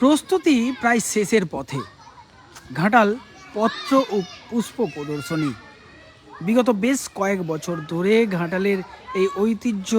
প্রস্তুতি প্রায় শেষের পথে। ঘাটাল পত্র ও পুষ্প প্রদর্শনী। বিগত বেশ কয়েক বছর ধরে ঘাটালের এই ঐতিহ্য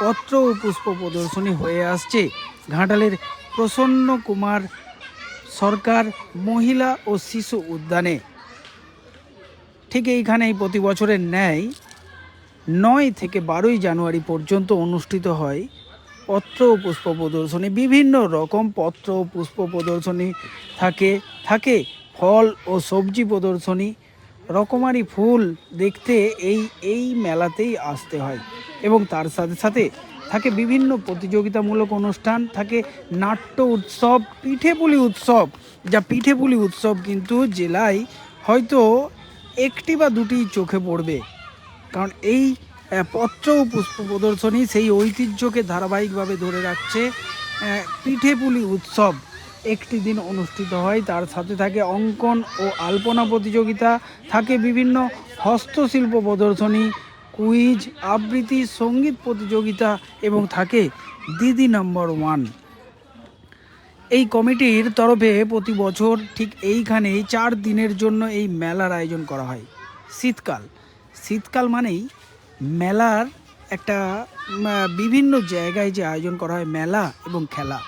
পত্র ও পুষ্প প্রদর্শনী হয়ে আসছে। ঘাটালের প্রসন্ন কুমার সরকার মহিলা ও শিশু উদ্যানে। ঠিক এইখানেই প্রতি বছরের ন্যায় নয় থেকে বারোই জানুয়ারি পর্যন্ত অনুষ্ঠিত হয় পত্র পুষ্প প্রদর্শনী, বিভিন্ন রকম পত্র পুষ্প প্রদর্শনী থাকে। থাকে ফল ও সবজি প্রদর্শনী, রকমারি ফুল দেখতে এই এই মেলাতেই আসতে হয়। এবং তার সাথে সাথে থাকে বিভিন্ন প্রতিযোগিতামূলক অনুষ্ঠান, থাকে নাট্য উৎসব, পিঠেপুলি উৎসব। যা পিঠেপুলি উৎসব কিন্তু জেলায় হয়তো একটি বা দুটি চোখে পড়বে। কারণ এই পত্র ও পুষ্প প্রদর্শনী সেই ঐতিহ্যকে ধারাবাহিকভাবে ধরে রাখছে পিঠেপুলি উৎসব। একটি দিন অনুষ্ঠিত হয়, তার সাথে থাকে অঙ্কন ও আলপনা প্রতিযোগিতা, থাকে বিভিন্ন হস্তশিল্প প্রদর্শনী, কুইজ, আবৃত্তি, সংগীত প্রতিযোগিতা এবং থাকে দিদি নাম্বার ওয়ান। এই কমিটির তরফে প্রতি বছর ঠিক এইখানেই চার দিনের জন্য এই মেলার আয়োজন করা হয়। শীতকাল। শীতকাল মানেই মেলার একটা বিভিন্ন জায়গায় যে আয়োজন করা হয়, মেলা এবং খেলা,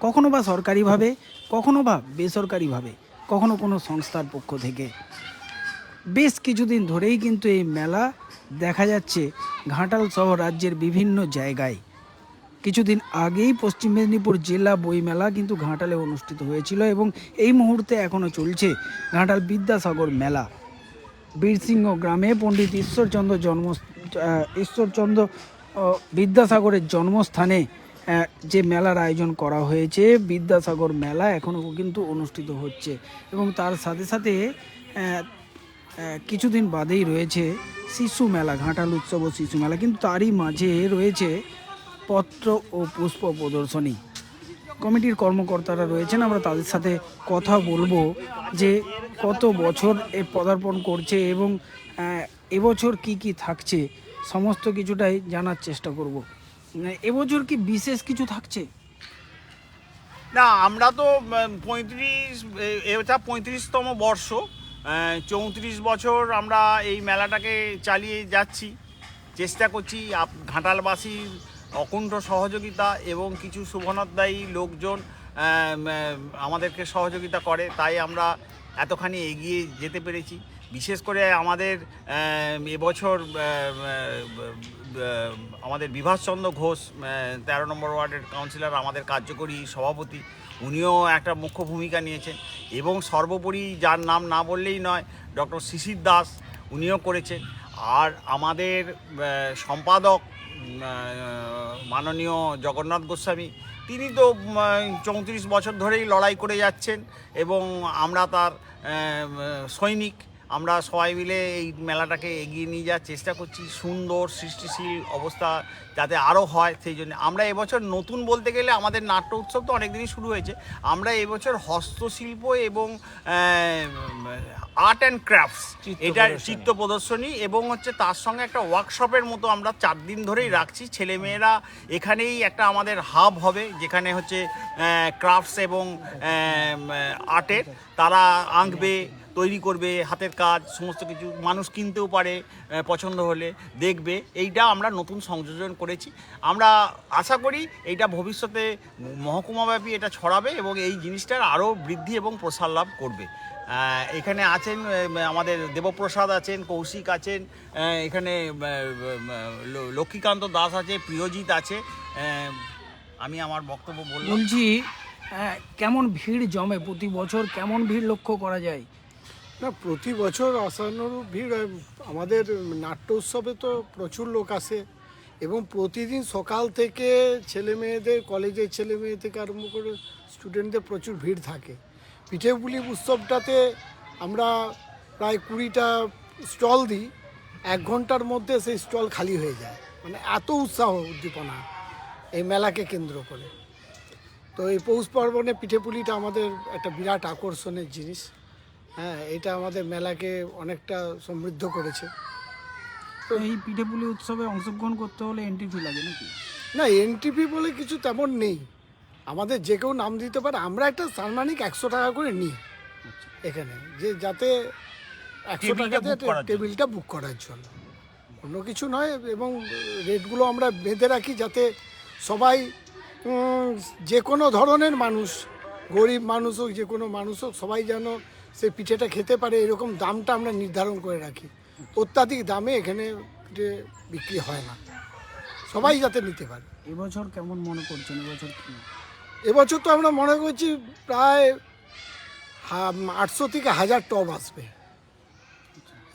কখনো বা সরকারিভাবে, কখনো বা বেসরকারিভাবে, কখনো কোনো সংস্থার পক্ষ থেকে। বেশ কিছুদিন ধরেই কিন্তু এই মেলা দেখা যাচ্ছে ঘাটাল সহ রাজ্যের বিভিন্ন জায়গায়। কিছুদিন আগেই পশ্চিম মেদিনীপুর জেলা বইমেলা কিন্তু ঘাটালে অনুষ্ঠিত হয়েছিল এবং এই মুহূর্তে এখনও চলছে ঘাটাল বিদ্যাসাগর মেলা। বীরসিংহ গ্রামে পণ্ডিত ঈশ্বরচন্দ্র জন্ম ঈশ্বরচন্দ্র বিদ্যাসাগরের জন্মস্থানে যে মেলার আয়োজন করা হয়েছে, বিদ্যাসাগর মেলা এখনও কিন্তু অনুষ্ঠিত হচ্ছে এবং তার সাথে সাথে কিছুদিন বাদেই রয়েছে শিশু মেলা, ঘাটাল উৎসব ও শিশু মেলা, কিন্তু তারই মাঝে রয়েছে পত্র ও পুষ্প প্রদর্শনী। কমিটির কর্মকর্তারা রয়েছেন। আমরা তাদের সাথে কথা বলব যে কত বছর এ পদার্পণ করছে এবং এবছর কি কি থাকছে, সমস্ত কিছুটাই জানার চেষ্টা করব। এবছর কি বিশেষ কিছু থাকছে? না, আমরা তো পঁয়ত্রিশ এটা পঁয়ত্রিশতম বর্ষ। চৌত্রিশ বছর আমরা এই মেলাটাকে চালিয়ে যাচ্ছি। চেষ্টা করছি ঘাটালবাসীর অকুণ্ঠ সহযোগিতা এবং কিছু শুভনোদ্দায়ী লোকজন আমাদেরকে সহযোগিতা করে, তাই আমরা এতখানি এগিয়ে যেতে পেরেছি। বিশেষ করে আমাদের এবছর আমাদের বিভাসচন্দ্র ঘোষ তেরো নম্বর ওয়ার্ডের কাউন্সিলর, আমাদের কার্যকরী সভাপতি, উনিও একটা মুখ্য ভূমিকা নিয়েছেন। এবং সর্বোপরি যার নাম না বললেই নয়, ডক্টর শিশির দাস উনিও করেছেন। আর আমাদের সম্পাদক মাননীয় জগন্নাথ গোস্বামী, তিনি তো চৌত্রিশ বছর ধরেই লড়াই করে যাচ্ছেন এবং আমরা তার সৈনিক। আমরা সবাই মিলে এই মেলাটাকে এগিয়ে নিয়ে যাওয়ার চেষ্টা করছি। সুন্দর সৃষ্টিশীল অবস্থা যাতে আরও হয় সেই জন্য। আমরা এবছর নতুন বলতে গেলে আমাদের নাট্য উৎসব তো অনেকদিনই শুরু হয়েছে। আমরা এবছর হস্তশিল্প এবং আর্ট অ্যান্ড ক্রাফটস এটা। চিত্র প্রদর্শনী এবং হচ্ছে তার সঙ্গে একটা ওয়ার্কশপের মতো আমরা চার দিন ধরেই রাখছি। ছেলেমেয়েরা এখানেই একটা আমাদের হাব হবে যেখানে হচ্ছে ক্রাফটস এবং আর্টের। তারা আঁকবে তৈরি করবে, হাতের কাজ, সমস্ত কিছু। মানুষ কিনতেও পারে পছন্দ হলে দেখবে। এইটা আমরা নতুন সংযোজন করেছি। আমরা আশা করি এইটা ভবিষ্যতে মহকুমাব্যাপী এটা ছড়াবে এবং এই জিনিসটার আরও বৃদ্ধি এবং প্রসার লাভ করবে। এখানে আছেন আমাদের দেবপ্রসাদ আছেন, কৌশিক আছেন এখানে লক্ষ্মীকান্ত দাস আছে, প্রিয়জিৎ আছে। আমি আমার বক্তব্য বলছি কেমন ভিড় জমে প্রতি বছর? কেমন ভিড় লক্ষ্য করা যায়? না, প্রতি বছর আসানুরূপ ভিড় হয়। আমাদের নাট্য উৎসবে তো প্রচুর লোক আসে এবং প্রতিদিন সকাল থেকে ছেলে মেয়েদের, কলেজের ছেলে মেয়ে থেকে আরম্ভ করে স্টুডেন্টদের প্রচুর ভিড় থাকে। পিঠেপুলি উৎসবটাতে আমরা প্রায় কুড়িটা স্টল দিই, এক ঘণ্টার মধ্যে সেই স্টল খালি হয়ে যায়। মানে এত উৎসাহ, উদ্দীপনা এই মেলাকে কেন্দ্র করে। তো এই পৌষ পার্বণে পিঠেপুলিটা আমাদের একটা বিরাট আকর্ষণের জিনিস। হ্যাঁ এটা আমাদের মেলাকে অনেকটা সমৃদ্ধ করেছে। তো এই পিঠেপুলি উৎসবে অংশগ্রহণ করতে হলে এন্ট্রি ফি লাগে নাকি? না এনটিপি বলে কিছু তেমন নেই। আমাদের যে কেউ নাম দিতে পারে আমরা একটা সাম্মানিক একশো টাকা করে নিই এখানে যে যাতে একশো টাকাতে টেবিলটা বুক করার জন্য। অন্য কিছু নয় এবং রেটগুলো আমরা বেঁধে রাখি যাতে সবাই যে কোনো ধরনের মানুষ গরিব মানুষ হোক যে কোনো মানুষ হোক সবাই যেন সে পিঠেটা খেতে পারে এরকম দামটা আমরা নির্ধারণ করে রাখি। অত্যাধিক দামে এখানে পিঠে বিক্রি হয় না। সবাই যাতে নিতে পারে। এবছর কেমন মনে করছেন? এবছর কি? এবছর তো আমরা মনে করছি প্রায় আটশো থেকে হাজার টব আসবে।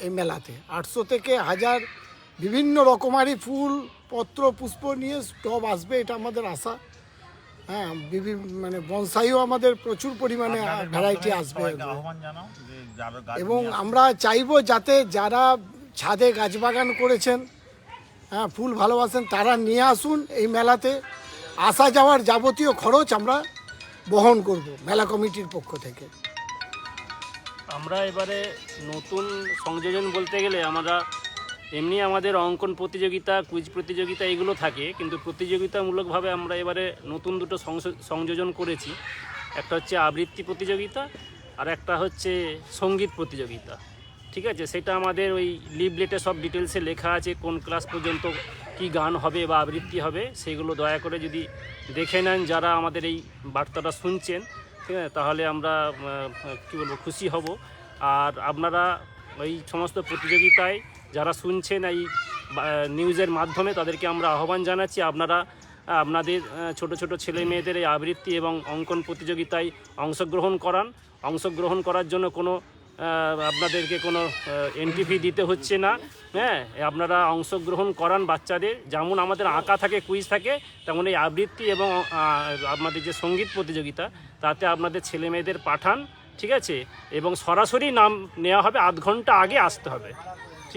এই মেলাতে আটশো থেকে হাজার বিভিন্ন রকমারি ফুল পত্র পুষ্প নিয়ে টব আসবে এটা আমাদের আশা। হ্যাঁ বিভিন্ন মানে বনসাইও আমাদের প্রচুর পরিমাণে ভ্যারাইটি আসবে। এবং আমরা চাইব যাতে যারা ছাদে গাছ বাগান করেছেন হ্যাঁ ফুল ভালোবাসেন তারা নিয়ে আসুন এই মেলাতে। আসা যাওয়ার যাবতীয় খরচ আমরা বহন করব মেলা কমিটির পক্ষ থেকে। আমরা এবারে নতুন সংযোজন বলতে গেলে আমরা এমনি আমাদের অঙ্কন প্রতিযোগিতা, কুইজ প্রতিযোগিতা এগুলো থাকে, কিন্তু প্রতিযোগিতামূলকভাবে আমরা এবারে নতুন দুটো সংযোজন করেছি। একটা হচ্ছে আবৃত্তি প্রতিযোগিতা আর একটা হচ্ছে সংগীত প্রতিযোগিতা। ঠিক আছে? সেটা আমাদের ওই লিভলেটে সব ডিটেলসে লেখা আছে, কোন ক্লাস পর্যন্ত কি গান হবে বা আবৃত্তি হবে, সেগুলো দয়া করে যদি দেখে নেন যারা আমাদের এই বার্তাটা শুনছেন, ঠিক আছে? তাহলে আমরা কী বলব, খুশি হব। আর আপনারা ওই সমস্ত প্রতিযোগিতায় যারা শুনছেন এই নিউজের মাধ্যমে তাদেরকে আমরা আহ্বান জানাচ্ছি। আপনারা, আপনাদের ছোট ছোট ছেলে মেয়েদের এই আবৃত্তি এবং অঙ্কন প্রতিযোগিতায় অংশগ্রহণ করান। অংশগ্রহণ করার জন্য কোনো আপনাদেরকে কোনো এন্ট্রি ফি দিতে হচ্ছে না। হ্যাঁ আপনারা অংশগ্রহণ করান বাচ্চাদের। যেমন আমাদের আঁকা থাকে কুইজ থাকে, তেমন এই আবৃত্তি এবং আপনাদের যে সংগীত প্রতিযোগিতা, তাতে আপনাদের ছেলে মেয়েদের পাঠান, ঠিক আছে? এবং সরাসরি নাম নেওয়া হবে, আধ ঘণ্টা আগে আসতে হবে।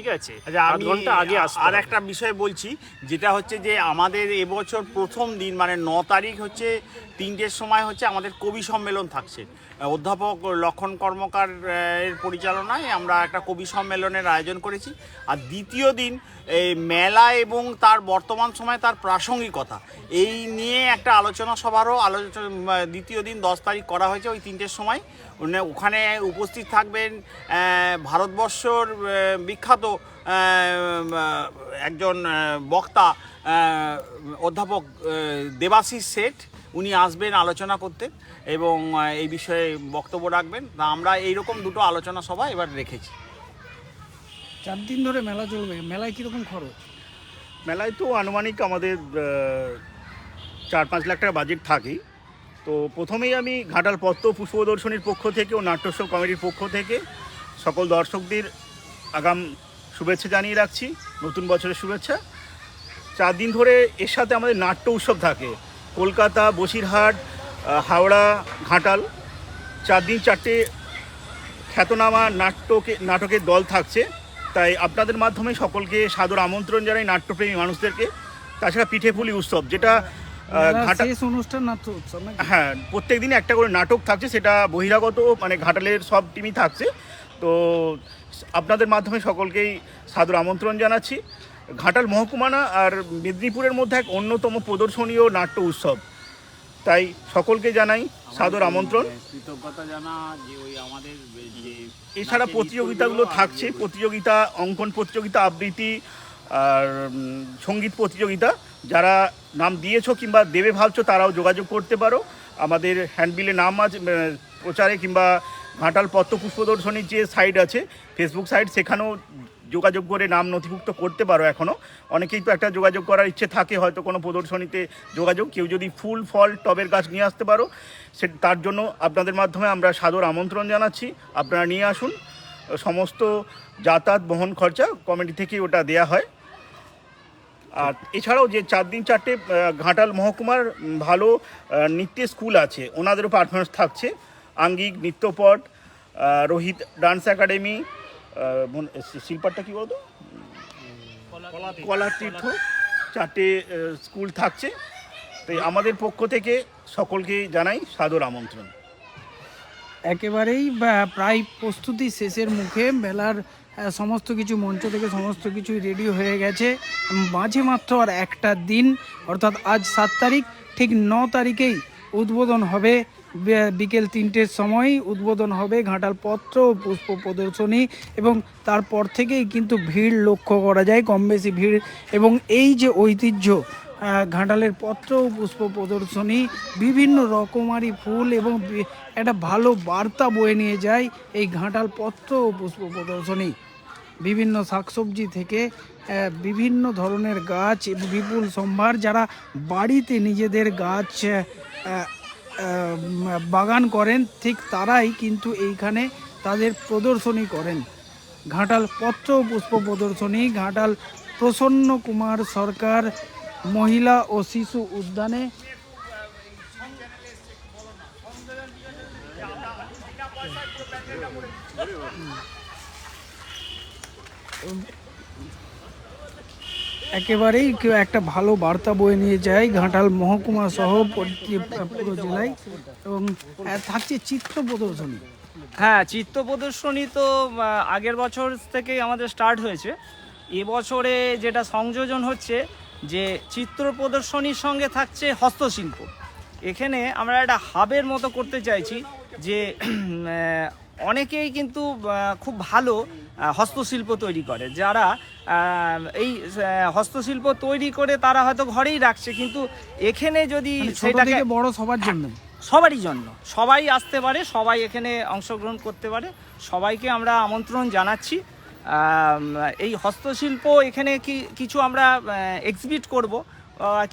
ঠিক আছে? আচ্ছা আধ ঘণ্টা আগে আসতে আর একটা বিষয় বলছি যেটা হচ্ছে যে আমাদের এবছর প্রথম দিন মানে ন তারিখ হচ্ছে তিনটের সময় হচ্ছে আমাদের কবি সম্মেলন থাকছে। অধ্যাপক লক্ষণ কর্মকার এর পরিচালনায় আমরা একটা কবি সম্মেলনের আয়োজন করেছি। আর দ্বিতীয় দিন এই মেলা এবং তার বর্তমান সময়ে তার প্রাসঙ্গিকতা, এই নিয়ে একটা আলোচনা সভারও আলোচনা, দ্বিতীয় দিন দশ তারিখ করা হয়েছে ওই তিনটের সময়। ওখানে উপস্থিত থাকবেন ভারতবর্ষর বিখ্যাত একজন বক্তা অধ্যাপক দেবাশিস শেঠ। উনি আসবেন আলোচনা করতে এবং এই বিষয়ে বক্তব্য রাখবেন। তা আমরা এইরকম দুটো আলোচনা সভা এবার রেখেছি। চার দিন ধরে মেলা চলবে। মেলায় কীরকম খরচ? মেলায় তো আনুমানিক আমাদের চার পাঁচ লাখ টাকা বাজেট থাকেই। তো প্রথমেই আমি ঘাটাল পত্র পুষ্প প্রদর্শনীর পক্ষ থেকে ও নাট্যোৎসব কমিটির পক্ষ থেকে সকল দর্শকদের আগাম শুভেচ্ছা জানিয়ে রাখছি। নতুন বছরের শুভেচ্ছা। চার দিন ধরে এর সাথে আমাদের নাট্য উৎসব থাকে। কলকাতা বসিরহাট হাওড়া ঘাটাল। চার দিন চারটে খ্যাতনামা নাট্যকে নাটকের দল থাকছে। তাই আপনাদের মাধ্যমে সকলকে সাদর আমন্ত্রণ জানাই নাট্যপ্রেমী মানুষদেরকে। তাছাড়া পিঠেপুলি উৎসব যেটা ঘাটা অনুষ্ঠান নাট্য উৎসব হ্যাঁ প্রত্যেক দিনে একটা করে নাটক থাকছে সেটা বহিরাগত মানে ঘাটালের সব টিমই থাকছে। তো আপনাদের মাধ্যমে সকলকেই সাদর আমন্ত্রণ জানাচ্ছি। ঘাটাল মহকুমানা আর মেদিনীপুরের মধ্যে এক অন্যতম প্রদর্শনীয় নাট্য উৎসব। তাই সকলকে জানাই সাদর আমন্ত্রণ। কৃতজ্ঞতা জানা যে ওই আমাদের যে এছাড়া প্রতিযোগিতাগুলো থাকছে প্রতিযোগিতা অঙ্কন প্রতিযোগিতা আবৃত্তি আর সংগীত প্রতিযোগিতা। যারা নাম দিয়েছ কিংবা দেবে ভাবছ তারাও যোগাযোগ করতে পারো। আমাদের হ্যান্ডবিলে নাম আছে প্রচারে কিংবা ঘাটাল পত্র পুষ্প প্রদর্শনীর যে সাইট আছে ফেসবুক সাইট সেখানেও যোগাযোগ করে নাম নথিভুক্ত করতে পারো এখনও অনেকেই তো একটা যোগাযোগ করার ইচ্ছে থাকে, হয়তো কোনো প্রদর্শনীতে যোগাযোগ, কেউ যদি ফুল ফল টবের গাছ নিয়ে আসতে পারো, সে তার জন্য আপনাদের মাধ্যমে আমরা সাদর আমন্ত্রণ জানাচ্ছি। আপনারা নিয়ে আসুন। সমস্ত যাতায়াত, বহন খরচা কমিটি থেকেই ওটা দেয়া হয়। আর এছাড়াও যে চার দিন চারটে ঘাটাল মহকুমার ভালো নৃত্যের স্কুল আছে ওনাদেরও পারফরমেন্স থাকছে। আঙ্গিক, নৃত্যপট রোহিত ডান্স একাডেমি শিল্পারটা কী বলতো? কলার তীর্থ চারটে স্কুল থাকছে। তাই আমাদের পক্ষ থেকে সকলকে জানাই সাদর আমন্ত্রণ। একেবারেই প্রায় প্রস্তুতি শেষের মুখে মেলার সমস্ত কিছু মঞ্চ থেকে সমস্ত কিছুই রেডি হয়ে গেছে। মাঝে মাত্র আর একটা দিন অর্থাৎ আজ সাত তারিখ ঠিক ন তারিখেই উদ্বোধন হবে বিকেল তিনটের সময়। উদ্বোধন হবে ঘাটাল পত্র পুষ্প প্রদর্শনী এবং তারপর থেকেই কিন্তু ভিড় লক্ষ্য করা যায়, কম বেশি ভিড়। এবং এই যে ঐতিহ্য ঘাটালের পত্র ও পুষ্প প্রদর্শনী, বিভিন্ন রকমারি ফুল এবং একটা ভালো বার্তা বয়ে নিয়ে যায় এই ঘাটাল পত্র ও পুষ্প প্রদর্শনী। বিভিন্ন শাকসবজি থেকে বিভিন্ন ধরনের গাছ, বিপুল সম্ভার, যারা বাড়িতে নিজেদের গাছ বাগান করেন, ঠিক তারাই কিন্তু এইখানে তাদের প্রদর্শনী করেন। ঘাটাল পত্র পুষ্প প্রদর্শনী, ঘাটাল প্রসন্ন কুমার সরকার, মহিলা ও শিশু উদ্যানে। একেবারেই কেউ একটা ভালো বার্তা বয়ে নিয়ে যায় ঘাটাল মহকুমা সহ পুরো জেলায়। এবং থাকছে চিত্র প্রদর্শনী। হ্যাঁ চিত্র প্রদর্শনী তো আগের বছর থেকেই আমাদের স্টার্ট হয়েছে। এবছরে যেটা সংযোজন হচ্ছে যে চিত্র প্রদর্শনীর সঙ্গে থাকছে হস্তশিল্প। এখানে আমরা একটা হাবের মতো করতে চাইছি যে অনেকেই কিন্তু খুব ভালো হস্তশিল্প তৈরি করে। যারা এই হস্তশিল্প তৈরি করে তারা হয়তো ঘরেই রাখছে কিন্তু এখানে যদি মানে সেটাকে বড় সবার জন্য। সবারই জন্য। সবাই আসতে পারে সবাই এখানে অংশগ্রহণ করতে পারে। সবাইকে আমরা আমন্ত্রণ জানাচ্ছি। এই হস্তশিল্প এখানে কি কিছু আমরা এক্সিবিট করব।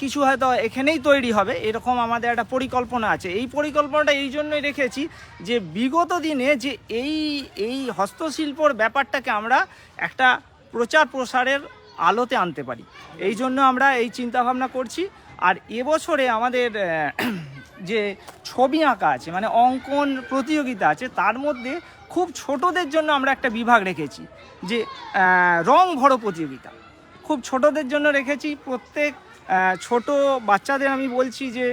কিছু হয়তো এখানেই তৈরি হবে, এরকম আমাদের একটা পরিকল্পনা আছে। এই পরিকল্পনাটা এই জন্যই রেখেছি যে বিগত দিনে যে এই এই হস্তশিল্পর ব্যাপারটাকে আমরা একটা প্রচার প্রসারের আলোতে আনতে পারি। এই জন্য আমরা এই চিন্তা ভাবনা করছি। আর এবছরে আমাদের যে ছবি আঁকা আছে মানে অঙ্কন প্রতিযোগিতা আছে, তার মধ্যে খুব ছোটদের জন্য আমরা একটা বিভাগ রেখেছি যে রং ভরো প্রতিযোগিতা। খুব ছোটদের জন্য রেখেছি, প্রত্যেক ছোট বাচ্চাদের আমি বলছি যে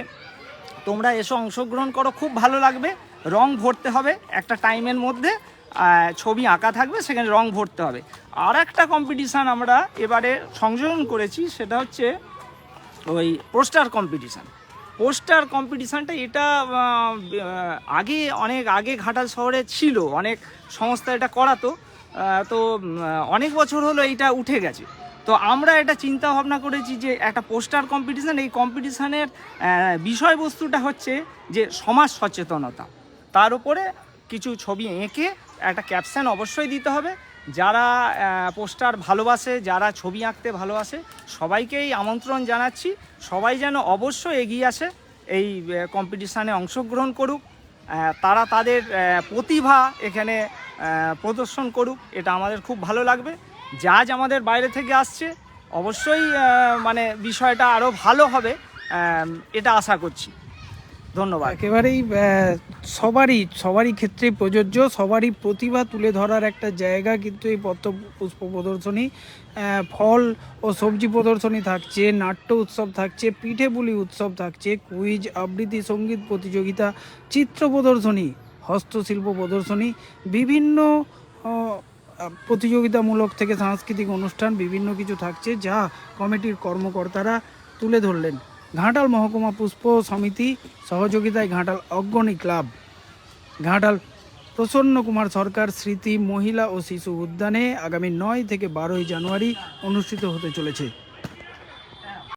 তোমরা এসে, অংশগ্রহণ করো, খুব ভালো লাগবে। রং ভরতে হবে একটা টাইমের মধ্যে ছবি আঁকা থাকবে, সেখানে রং ভরতে হবে। আর একটা কম্পিটিশান আমরা এবারে সংযোজন করেছি, সেটা হচ্ছে ওই পোস্টার কম্পিটিশান পোস্টার কম্পিটিশানটা এটা আগে, অনেক আগে ঘাটাল শহরে ছিল, অনেক সংস্থা এটা করাতো। তো অনেক বছর হলো এইটা উঠে গেছে। তো আমরা এটা চিন্তা ভাবনা করেছি যে একটা পোস্টার কম্পিটিশান এই কম্পিটিশানের বিষয়বস্তুটা হচ্ছে যে সমাজ সচেতনতা। তার উপরে কিছু ছবি এঁকে একটা ক্যাপশান অবশ্যই দিতে হবে। যারা পোস্টার ভালোবাসে, যারা ছবি আঁকতে ভালোবাসে, সবাইকেই আমন্ত্রণ জানাচ্ছি। সবাই যেন অবশ্যই এগিয়ে আসে, এই কম্পিটিশানে অংশগ্রহণ করুক। তারা তাদের প্রতিভা এখানে প্রদর্শন করুক। এটা আমাদের খুব ভালো লাগবে। জাজ আমাদের বাইরে থেকে আসছে, অবশ্যই মানে বিষয়টা আরও ভালো হবে এটা আশা করছি। ধন্যবাদ। একেবারেই সবারই সবারই ক্ষেত্রে প্রযোজ্য, সবারই প্রতিভা তুলে ধরার একটা জায়গা কিন্তু এই পদ্ম পুষ্প প্রদর্শনী ফল ও সবজি প্রদর্শনী থাকছে, নাট্য উৎসব থাকছে, পিঠে বুলি উৎসব থাকছে, কুইজ, আবৃত্তি, সংগীত প্রতিযোগিতা, চিত্র প্রদর্শনী, হস্তশিল্প প্রদর্শনী, বিভিন্ন প্রতিযোগিতামূলক থেকে সাংস্কৃতিক অনুষ্ঠান, বিভিন্ন কিছু থাকছে যা কমিটির কর্মকর্তারা তুলে ধরলেন। ঘাটাল মহকুমা পুষ্প সমিতি সহযোগিতায় ঘাটাল অগ্রণী ক্লাব। ঘাটাল প্রসন্ন কুমার সরকার স্মৃতি, মহিলা ও শিশু উদ্যানে আগামী নয় থেকে বারোই জানুয়ারি অনুষ্ঠিত হতে চলেছে।